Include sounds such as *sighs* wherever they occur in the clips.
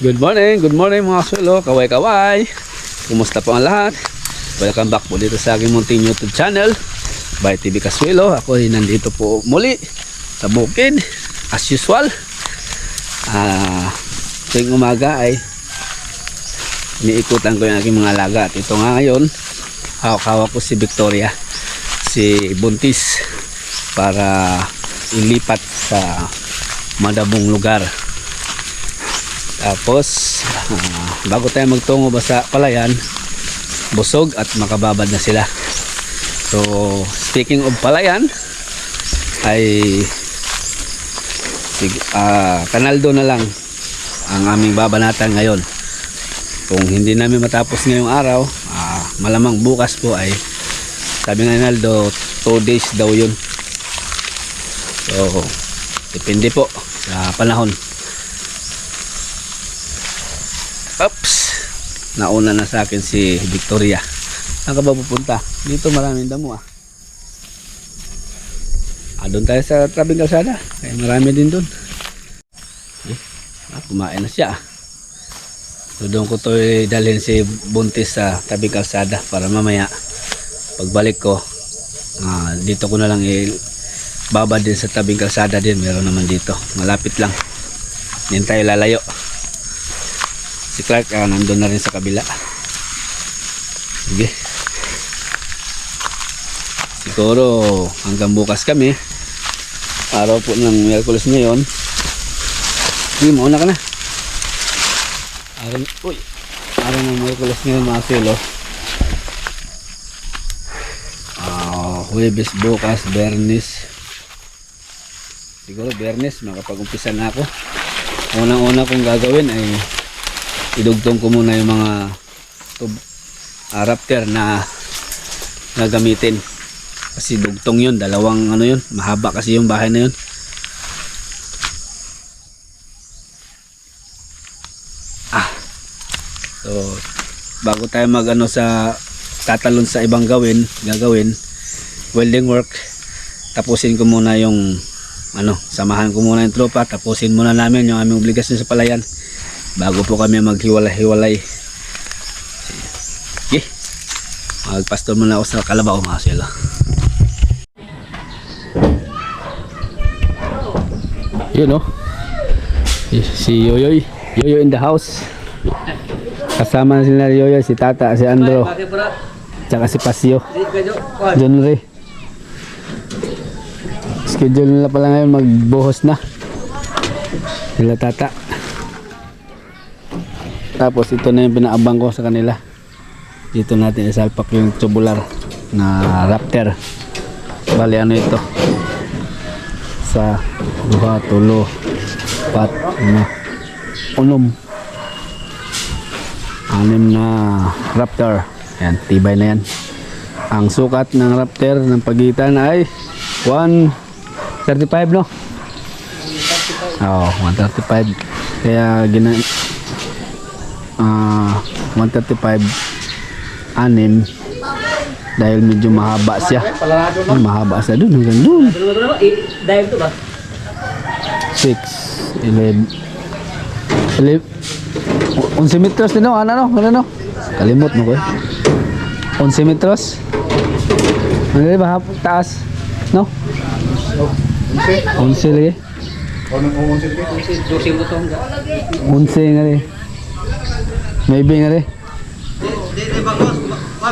Good morning, good morning mga swelo, kaway-kaway. Kumusta po ang lahat? Welcome back po dito sa aking munting YouTube channel by TV Kaswelo. Ako ay nandito po muli sa bukid as usual. Ah, tuwing umaga ay iniikutan ko yung aking mga alaga at ito nga ngayon hawak-hawak ko si Victoria si Buntis para ilipat sa madabong lugar tapos ah, bago tayo magtungo ba sa palayan busog at makababad na sila. So speaking of palayan ay ah, kanaldo na lang ang aming babanatan ngayon. Kung hindi namin matapos ngayong araw ah, malamang bukas po ay sabi nga Naldo 2 days daw yun. So depende po sa panahon Nauna na sa akin si Victoria. Saan ka ba pupunta? Dito maraming damo ah. Ah, doon tayo sa tabing kalsada. Kaya marami din doon. Eh, ah, kumain na siya ah. Doon ko to eh, dalhin si Buntis sa tabing kalsada para mamaya pagbalik ko ah, dito ko na lang eh, babad din sa tabing kalsada din. Meron naman dito. Malapit lang. Hindi tayo lalayo si Clark ah, nandun na rin sa kabila. Sige. Siguro hanggang bukas kami. Araw po ng Miyerkules ngayon. Sige mauna ka na. Araw, uy, araw ng Miyerkules ngayon mga silo ah Huwebes bukas Bernis. Siguro Bernis makapag-umpisa na ako. Unang-una kong gagawin ay idugtong ko muna yung mga tub, uh, na gagamitin kasi dugtong yun dalawang ano yun mahaba kasi yung bahay na yun. Ah. So bago tayo mag ano sa tatalon sa ibang gawin gagawin welding work tapusin ko muna yung ano samahan ko muna yung tropa tapusin muna namin yung aming obligasyon sa palayan bago po kami maghiwalay-hiwalay. Okay magpastor muna ako sa kalabaw mga sila yun oh. Si Yoyoy. Yoyoy in the house. Kasama sila Yoyoy si Tata si Andro. Tsaka si Pasio. John Ray. Schedule nila pala ngayon magbuhos na. Sila Tata tapos ito na yung pinaabang ko sa kanila. Dito natin isalpak yung tubular na raptor. Bali ano ito? Sa duha, tulo, pat, ano, unom. Anim na raptor. Yan, tibay na yan. Ang sukat ng raptor ng pagitan ay 135 no? Oo, 135. Kaya gina ah 135 anim dahil medyo mahaba siya Ah, mahaba siya dun hanggang dun Dive to ba? 6 11 11 11 metros din no ano no ano no kalimot mo ko eh 11 metros ano ba taas no 11 lagi Dosing mo to. 11 nga rin maybe nga rin.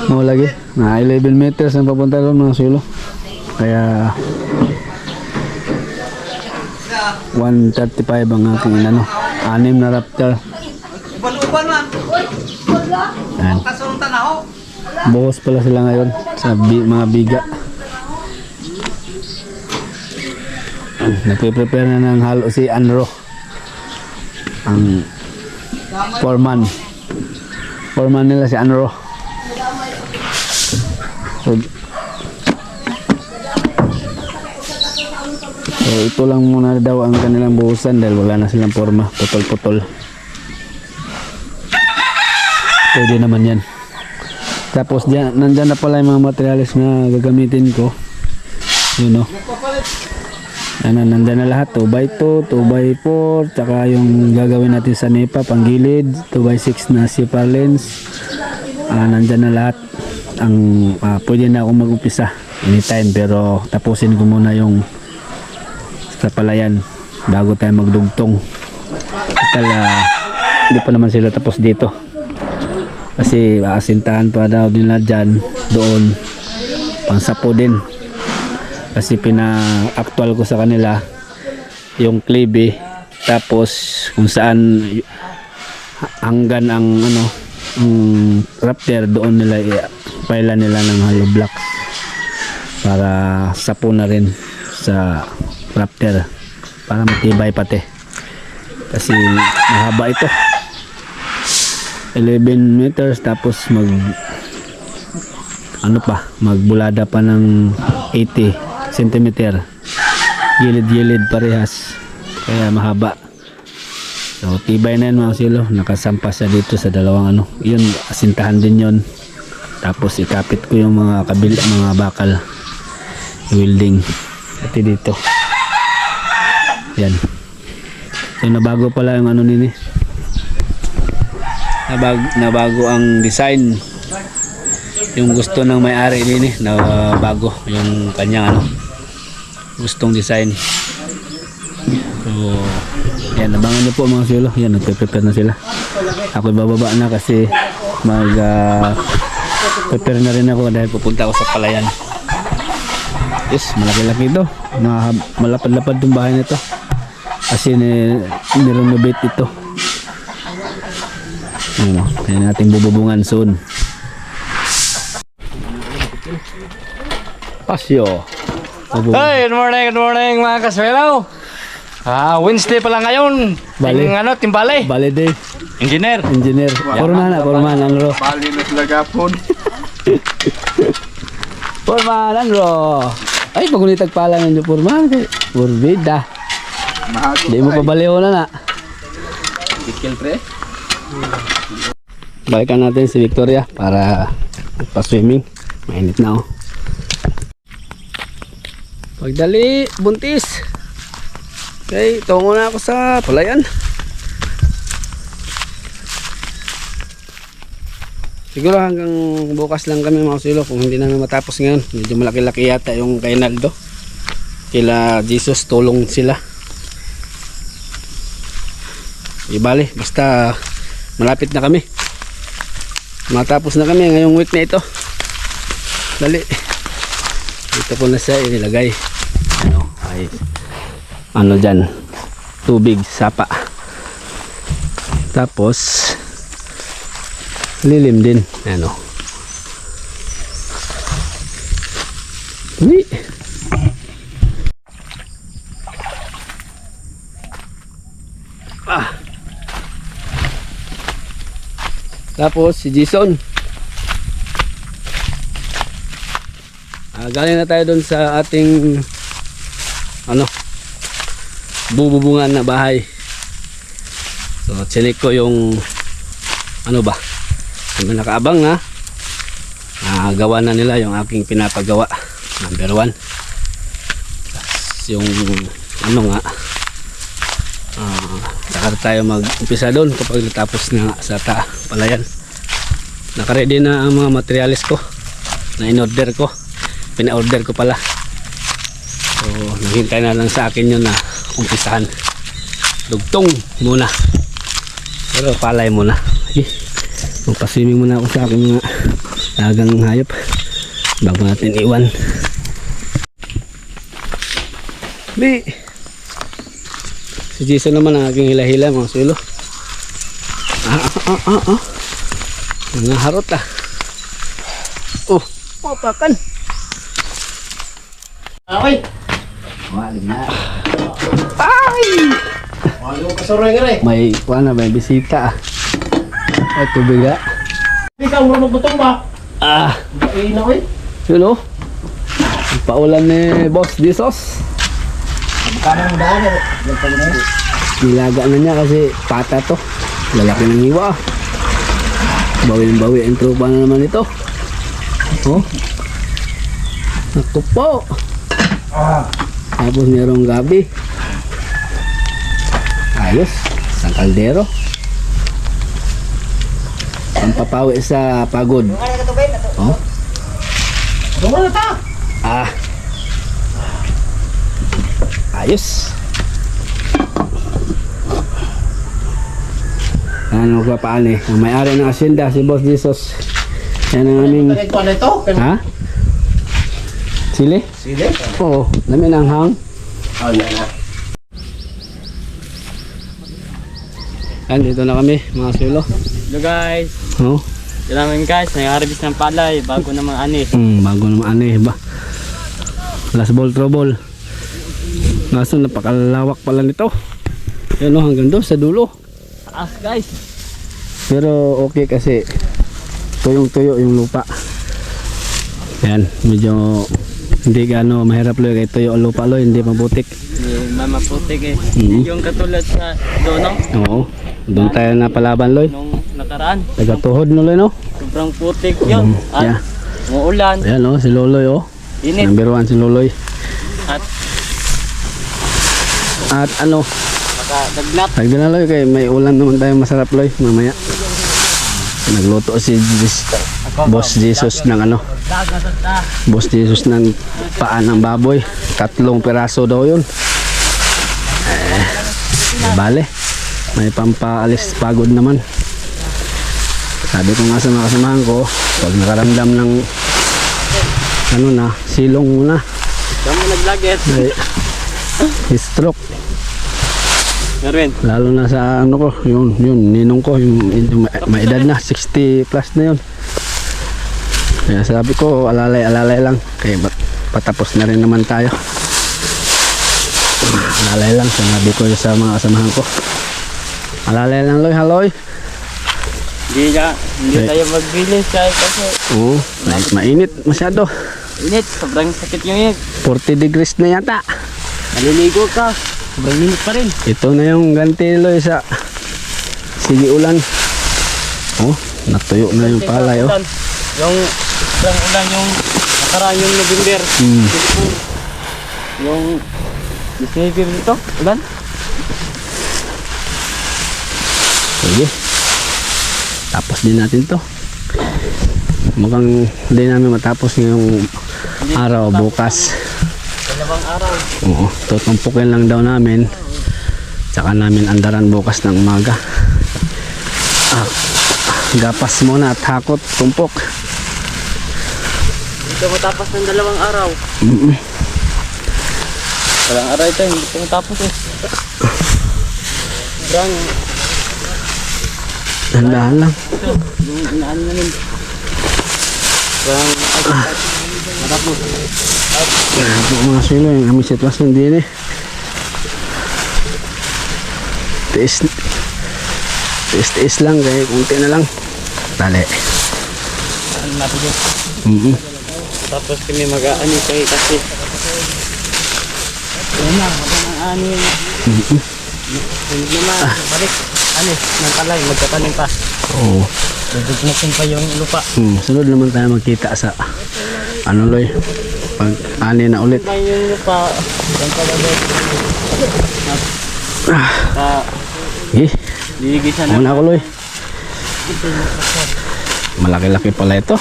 Mo lagi. Na 11 meters ang papunta doon mga sulo kaya 135 ang aking inano. Anim na raptor. Uban-uban man. Ayan. Buhos pala sila ngayon sa bi- mga biga. Nagpe-prepare na ng halo si Anro. Ang foreman foreman nila si Anro so, ito lang muna daw ang kanilang buhusan dahil wala na silang forma putol-putol pwede naman yan tapos dyan, nandyan na pala yung mga materials na gagamitin ko. Yun o. Ano, nandyan na lahat. 2x2, 2x4, tsaka yung gagawin natin sa NEPA, panggilid, 2x6 na CPAR lens. Ah, nandyan na lahat. Ang, ah, pwede na akong mag-umpisa anytime pero tapusin ko muna yung sa palayan bago tayo magdugtong. Total, ah, hindi pa naman sila tapos dito. Kasi aasintahan pa daw nila dyan, doon, pangsapo din. Kasi pina-actual ko sa kanila yung klibe tapos kung saan hanggan ang ano ang raptor doon nila i-paila nila ng hollow blocks para sapo na rin sa raptor para matibay pati. Kasi mahaba ito. 11 meters tapos mag ano pa magbulada pa ng 80 cm gilid-gilid parehas. Kaya mahaba. So tibay na yun mga silo. Nakasampa siya dito sa dalawang ano. Yun asintahan din yun. Tapos ikapit ko yung mga kabil mga bakal. Welding. Pati dito. Yan. So nabago pala yung ano nini. Nabag, nabago ang design. Yung gusto ng may-ari din eh, na bago yung kanyang ano gustong design. So yan abangan niyo po mga silo. Yan nagpe-prepare na sila. Ako bababa na kasi mag ah, prepare na rin ako dahil pupunta ako sa palayan. Yes malaki-laki ito. Malapad-lapad yung bahay nito kasi ni, nirenovate ito. Ano, kaya natin bububungan soon. Pasyo. Hey, good morning, good morning mga kaswelaw. Ah, Wednesday pala ngayon. Bali. Yung ano, timbale. Bale day, Engineer. engineer. Forman na, forman ang ro. Bali na sila gapon. Forman ang ro. Ay, pagunitag pala ng forman. Purbida. Mahago Di mo pa baliw na na. Bikil pre. Balikan natin si Victoria para pa-swimming. Mainit na oh. Pagdali, buntis. Okay, tungo na ako sa palayan. Siguro hanggang bukas lang kami mga silo kung hindi namin matapos ngayon. Medyo malaki-laki yata yung kay Naldo. Kila Jesus tulong sila. Ibali, basta malapit na kami. Matapos na kami ngayong week na ito. Dali. Dito ko na siya inilagay. Ano, dyan. Tubig, sapa. Tapos lilim din. Ano. Uy. Ah. Tapos si Jason. Ah, galing na tayo doon sa ating ano bububungan na bahay. So, chinik ko yung ano ba? May nakaabang na gawa na nila yung aking pinapagawa. Number one. Tapos yung ano nga ah, saka tayo mag-umpisa doon kapag natapos na sa ta palayan. Nakaready na ang mga materialis ko na in-order ko. Pina-order ko pala. So, naghintay na lang sa akin yun na umpisahan. Dugtong muna. Pero palay muna. Okay. Magpa-swimming muna ako sa aking mga lagang hayop bago natin iwan. Bi! Si Jason naman ang aking hila-hila mga sulo. Ah, ah, ah, ah, ah. Mga harot ah. Oh, mapakan. Okay. Ay! Ano ka rin? May, ano, may bisita ah. Ay, tubig ah. Ikaw mo magbutong ba? Ah, na ko eh. yun oh. Paulan ni Boss Jesus. Kanang daan eh. Nilaga na niya kasi pata to. Lalaki ng hiwa. ah. Bawi-bawi ang tropa na naman ito. Oh. Naku po. Tapos merong gabi. Ayos. Isang kaldero. Ang papawi sa pagod. Oh. Ah. Ayos. Ano ba paano eh? May-ari ng asyenda, si Boss Jesus. Yan ang aming... Ha? Sili? Sili? Oo, namin ang hang. Oh, na. Yan, dito na kami, mga sulo. Hello guys. Oh, Ito namin guys, nag-harvest ng palay bago naman ani. hmm, bago naman ano eh, ba? Last ball, trouble. Kaso napakalawak pala nito. Yan o, hanggang doon sa dulo. Taas guys. Pero okay kasi tuyong-tuyo yung lupa. Yan, medyo hindi gaano mahirap lo kay tuyo lupa lo, hindi mabutik. May mamaputik eh. Mhm. Yung katulad sa dono, Oo. Doon tayo na palaban loy. nung nakaraan. Taga-tuhod no loy no? Sobrang putik yun. Mhm, At yeah. muulan, Ayan oh, si Loloy oh. init. Number one si Loloy. At At ano, nakadagnat. Tagda na loy kay may ulam naman tayo masarap loy mamaya. Nagluto si Jesus, Boss Jesus ng ano. Boss Jesus ng paan ng baboy. Tatlong piraso daw yun. Eh, di bale. May pampaalis pagod naman. Sabi ko nga sa mga kasamahan ko, pag nakaramdam ng ano na, silong muna. Kamo naglaget. Stroke. Meron. Lalo na sa ano ko, yun, yun, ninong ko, yung, yung ma- may edad na, 60 plus na yun. Kaya sabi ko, alalay, alalay lang. Kaya patapos na rin naman tayo. Alalay lang, sinabi ko sa mga kasamahan ko. Alalay lang, Loy, haloy. Hindi ka, hindi Okay. tayo magbilis kahit kasi Oo, ma- mainit masyado. init. Sobrang sakit yung init. 40 degrees na yata. Naliligo ka. Sobrang init pa rin. Ito na yung ganti, Loy, sa sige ulan. Oh, natuyo na yung palay, oh. Yung sobrang ulan yung nakaraan yung November. Hmm. Yung December dito, ulan. Sige. Tapos din natin to. Mukhang hindi namin matapos ngayong araw bukas. Dalawang araw. Oo, tutumpukin lang daw namin. Tsaka namin andaran bukas ng umaga. Ah, gapas muna at hakot, tumpok. Dito matapos ng dalawang araw. Mm-mm. Dalawang araw ito, hindi ito matapos eh. Sobrang, Tandaan lang. ito, yung inaan namin. Sobrang, ay, matapos. Po mga silo, yung aming sitwasyon din eh. Tiis, tiis, tiis lang, kaya kunti na lang. Dali. Ano natin yun. Mm-mm. Tapos kami mag-aani kayo kasi. Yun na, mag-aani. Hindi naman balik. Ano ng kalay magkatanim pa. Oo. dudugnatin pa yung lupa. Hmm, sunod naman tayo magkita sa ano loy? Pag ani na ulit. Yung lupa. Yung kalabot ah, sa eh, na. Na ako loy. Malaki-laki pala ito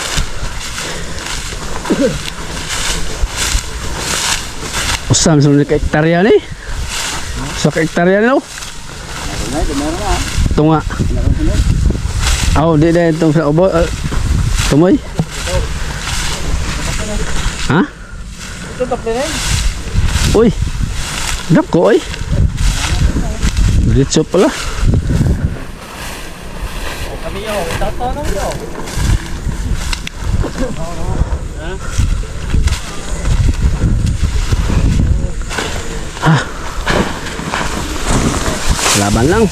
usam sunod ka hektarya ni. Sa hektarya no? Ito nga oh di na itong sa ubo uh, tumoy. Ha? Uy dako oy Diretso pala. kami yun tatanong yun Laban lang.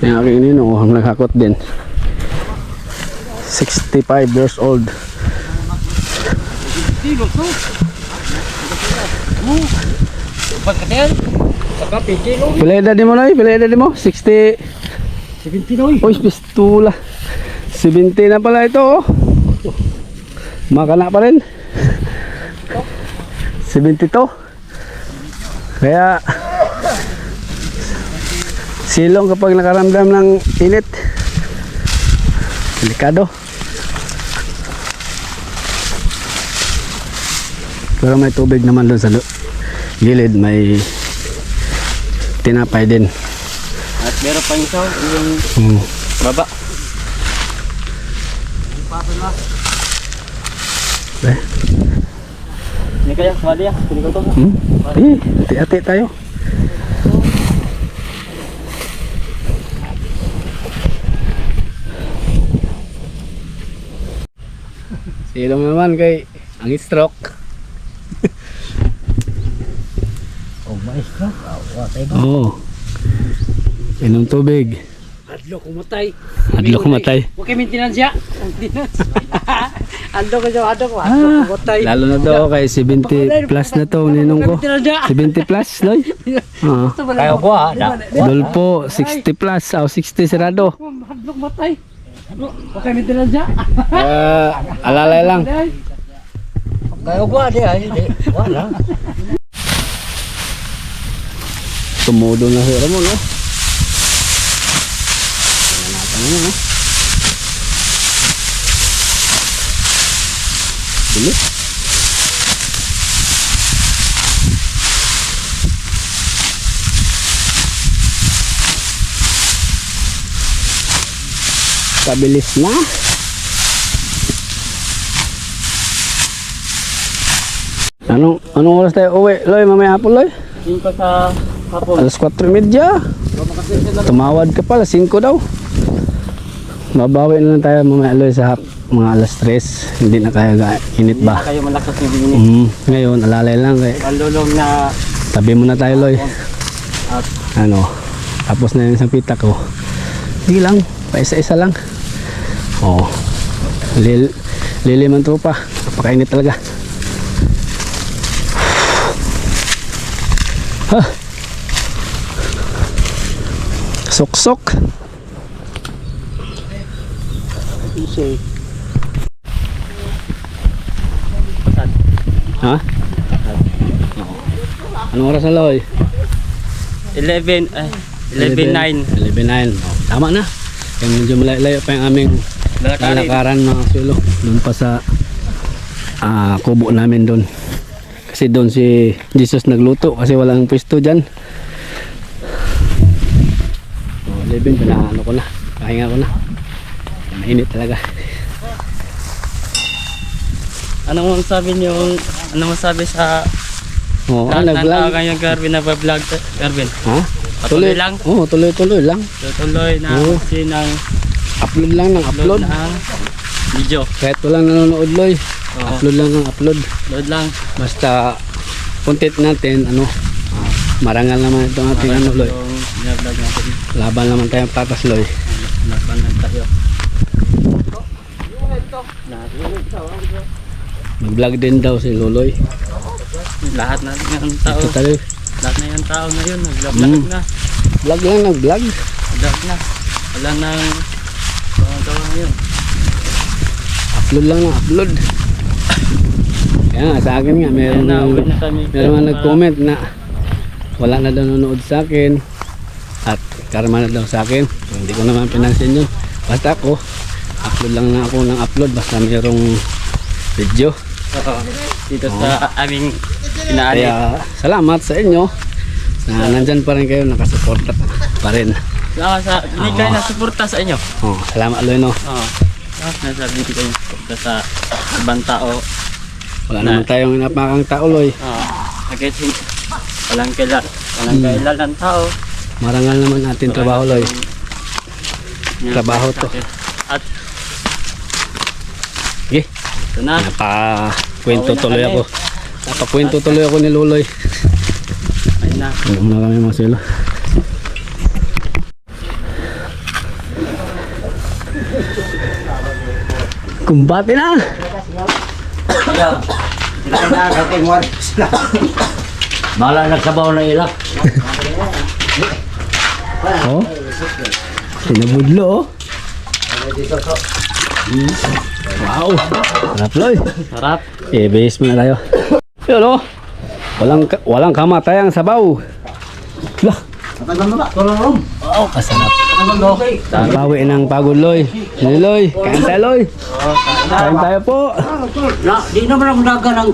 Yung aking ninong, oh, naghakot din. 65 years old. pagkatiyan saka pikilo Pila edad mo na Pila edad mo? 60... 70 no Uy, pistula. 70 na pala ito oh. Makana pa rin. 72. Kaya silong kapag nakaramdam ng init. Delikado. Pero may tubig naman doon sa gilid, may tinapay din. At meron pa isa, yung Hmm. baba. Eh, Hindi kaya, sumali ah. Kunin ko to. hmm? Eh, ati-ati tayo. *laughs* Silong naman kay ang stroke. Oh, mais ka. Awa, tayo ba? Oo. Inom tubig. Adlo kumatay. Adlo kumatay. Huwag kayo maintenance siya. Adlo ko siya, adlo ko. Adlo kumatay. Lalo na daw kay 70 plus na to ninong ko. Maintenance siya. 70 plus, Loy. Oo. Kayo ko ah. Da. Dolpo, 60 plus. O, 60 sirado. Adlo kumatay. Huwag kayo maintenance siya. Alalay lang. Kayo ko ah. Di ah. Di. Wala. Tumudo na si Ramon, oh. Tingnan natin. Bilis. Kabilis na. Anong anong oras tayo uwi? Loy, mamaya hapon, Loy. Ko sa hapon. Alas 4.30. Tumawad ka pala, 5 daw. Mabawi na lang tayo mamaya Loy sa hap, mga alas 3. Hindi na kaya ga- init Hindi na ba? kayo malakas yung bingin. Mm, ngayon, alalay lang. Kay, Malulong na tabi muna tayo Loy. at Ano, tapos na yun sa pita ko. Sige lang, paisa-isa lang. Oo. Lil, liliman tropa. Napakainit talaga. *sighs* Ha. Sok-sok. Ha? Anong oras na Loy? 11, eh, 11.9. 11.9. Oh, tama na. Kaya medyo malayo pa yung aming Lalakarin. lalakaran mga sulo. Doon pa sa ah, kubo namin doon. Kasi doon si Jesus nagluto kasi walang pwesto dyan. Oh, 11 pinaano ko na. Pahinga ko na. Mainit talaga. Anong masabi niyo, anong masabi sa Oo, oh, lahat ng tao ngayon, Garvin, na vlog Garvin? Ha? Patuloy lang? Oo, tuloy-tuloy lang. Tutuloy na Oo. kasi ng Upload lang ng upload upload. ng video. Kahit walang nanonood, Loy. Oo. Upload lang ng upload. Upload lang. Basta content natin ano ah, marangal naman itong ating ano loy vlog natin. Laban naman tayong patas loy Laban lang tayo. mag vlog din daw si Loloy Lahat na ng tao, ito tayo lahat na yung tao ngayon, nag-vlog Mm. na. vlog lang nag vlog na. Wala nang mga gawa ngayon. upload lang ng upload kaya nga sa akin nga meron na, na na meron nga nag-comment na wala na daw nanonood sa akin karma na daw sa akin hindi ko naman pinansin yun basta ako upload lang na ako ng upload basta merong video Oo. Dito sa aming inaani. Kaya salamat sa inyo na nandyan pa rin kayo nakasuporta pa rin. Salamat sa binigay na suporta sa inyo. Oh, salamat Loy no. Oo. Salamat na sa binigay na suporta sa ibang tao. Wala naman tayong napakang tao Loy. Oo. Agad hin walang kilala, walang Hmm. kilala ng tao. Marangal naman natin trabaho Loy. Trabaho to. At Sige, ito na. napakwento tuloy ako. Napakwento tuloy ako ni Luloy. Ayun na. Ano na kami mga sila. Kumbati na! Mala nagsabaw na ilak. *laughs* Oh. Sinabudlo oh. Wow! Sarap Loy! Sarap. Eh, base muna tayo. Yun oh! Walang, walang kamatayang sabaw. Lah! Oo, kasarap. Bawi ng pagod Loy. Sige Loy, kain tayo Loy. Kain tayo po. Na, di naman ako naga ng...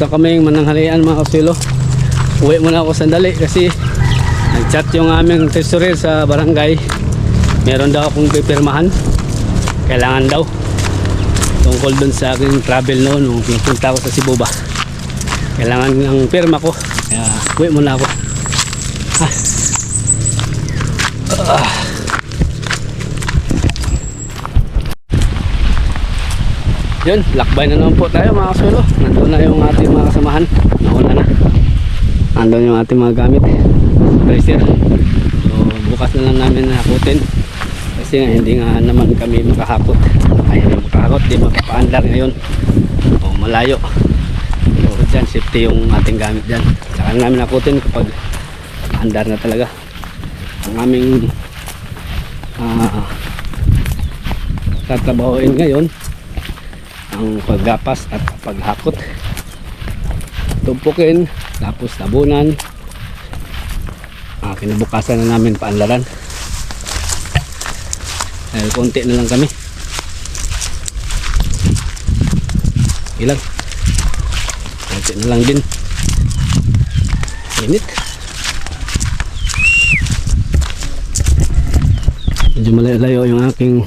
Na kaming mananghalian mga kasilo. Uwi muna ako sandali kasi nag-chat yung aming treasurer sa barangay. Meron daw akong pipirmahan. Kailangan daw. Tungkol dun sa aking travel noon nung pumunta ako sa Cebu ba. Kailangan ng pirma ko. Kaya uwi muna ako. Ah. Ah. Yun, lakbay na naman po tayo mga kasulo. Nandun na yung ating mga kasamahan. Nauna na. Nandun yung ating mga gamit. Tracer. So, bukas na lang namin nakutin. Kasi nga, hindi nga naman kami makahakot. Ayaw yung makahakot. Di mapapaandar ngayon. O malayo. So, dyan, safety yung ating gamit dyan. Saka na namin nakutin kapag andar na talaga. Ang aming ah tatrabahoin ngayon ang paggapas at paghakot. Tumpukin tapos tabunan. Ah, kinabukasan na namin paanlaran. Dahil konti na lang kami. Ilang? Konti na lang din. Init. Medyo malayo yung aking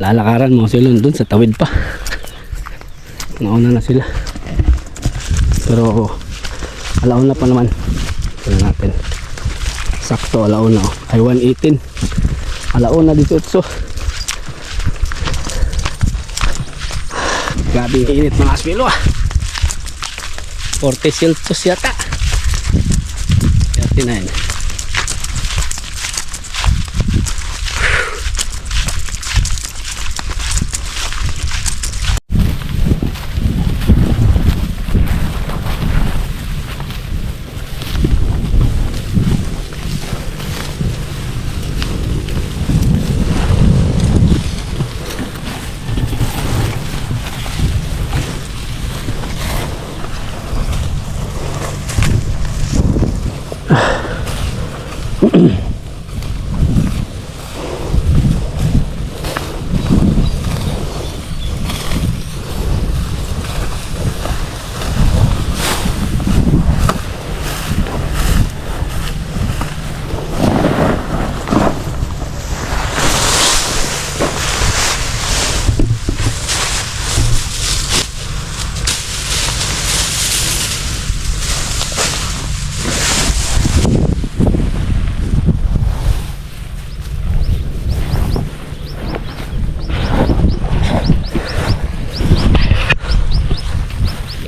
lalakaran mga silon dun sa tawid pa nauna na sila. Pero alauna pa naman. Tingnan natin. Sakto alauna oh. ay 118 alauna 18 grabe yung init mga aswilo ah. 40 celsius yata. 39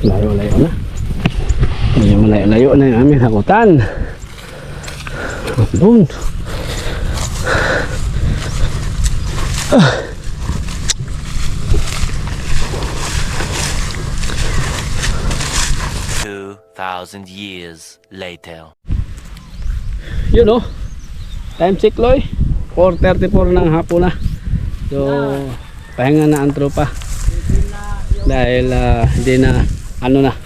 layo-layo na medyo malayo-layo aming hakutan doon. Two thousand years later. yun o time check loy. 4.34 ng hapon na so pahinga na ang tropa. Dahil ah, hindi na ano na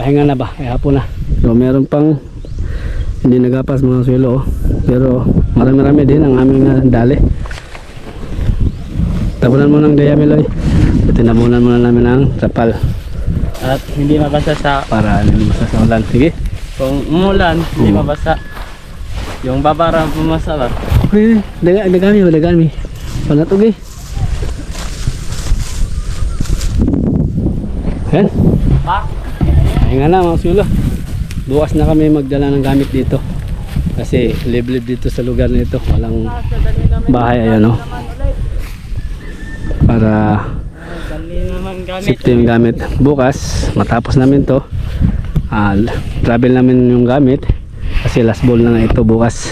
pahinga na ba ay hapon na so meron pang hindi nagapas mga suelo oh. pero marami-rami din ang aming ah, dali Tabunan mo ng dayamiloy. Tinabunan muna namin ng trapal At hindi mabasa sa para hindi masa sa ulan. Sige. kung umulan, hindi mabasa. Yung babara pumasa ba? Okay, daga, dagami dagami. Panatog eh. Yan. Ay nga na mga sulo. Bukas na kami magdala ng gamit dito. Kasi liblib dito sa lugar na ito. Walang bahay ayan o. Para naman gamit. safety yung gamit. Bukas, matapos namin to. ah, travel namin yung gamit. Kasi last ball na nga ito bukas.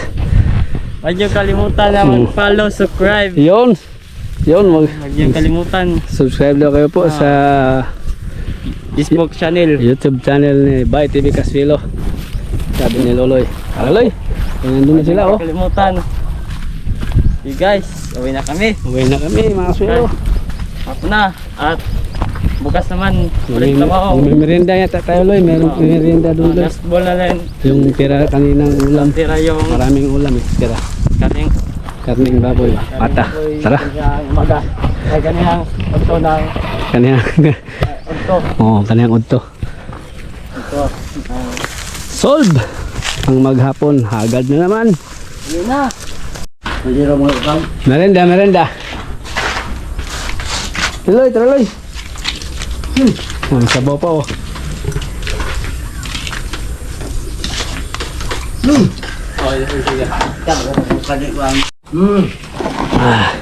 Huwag niyo kalimutan na Hmm. mag-follow, subscribe. Yun! Yun, Huwag niyo kalimutan. subscribe daw kayo po sa Facebook channel. YouTube channel ni Bay TV Casvilo. Sabi ni Loloy. Ah, Loloy, nandun na sila oh. kalimutan. Okay guys, uwi na kami. Uwi na kami mga swelo. Ako na. At bukas naman, ulit trabaho. may merienda yata tayo Loy. Meron may merienda doon Loy. Last ball na lang. Yung tira kaninang ulam. Tira yung Maraming ulam eh. Tira. kating Karning baboy. Pata. Tara. Maga. Ay kaniyang ito ng Kaniyang. ito. oh, kaniyang udto. Ito. Solve! Ang maghapon. Hagad na naman. Yun na. Merenda, merenda. Tuloy, tuloy. Hmm. Ang sabaw pa oh. Ah.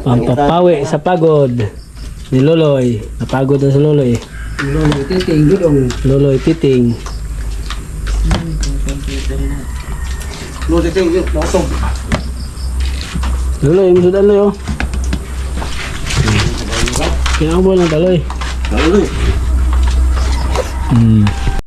Pampapawi sa pagod ni Loloy. Napagod na si Loloy. Lolo, titing, gudong. Loloy titing. Lolo, titing, gudong. Loloy, musudan Loloy oh. Kinakabol ng taloy. Lolo. Hmm.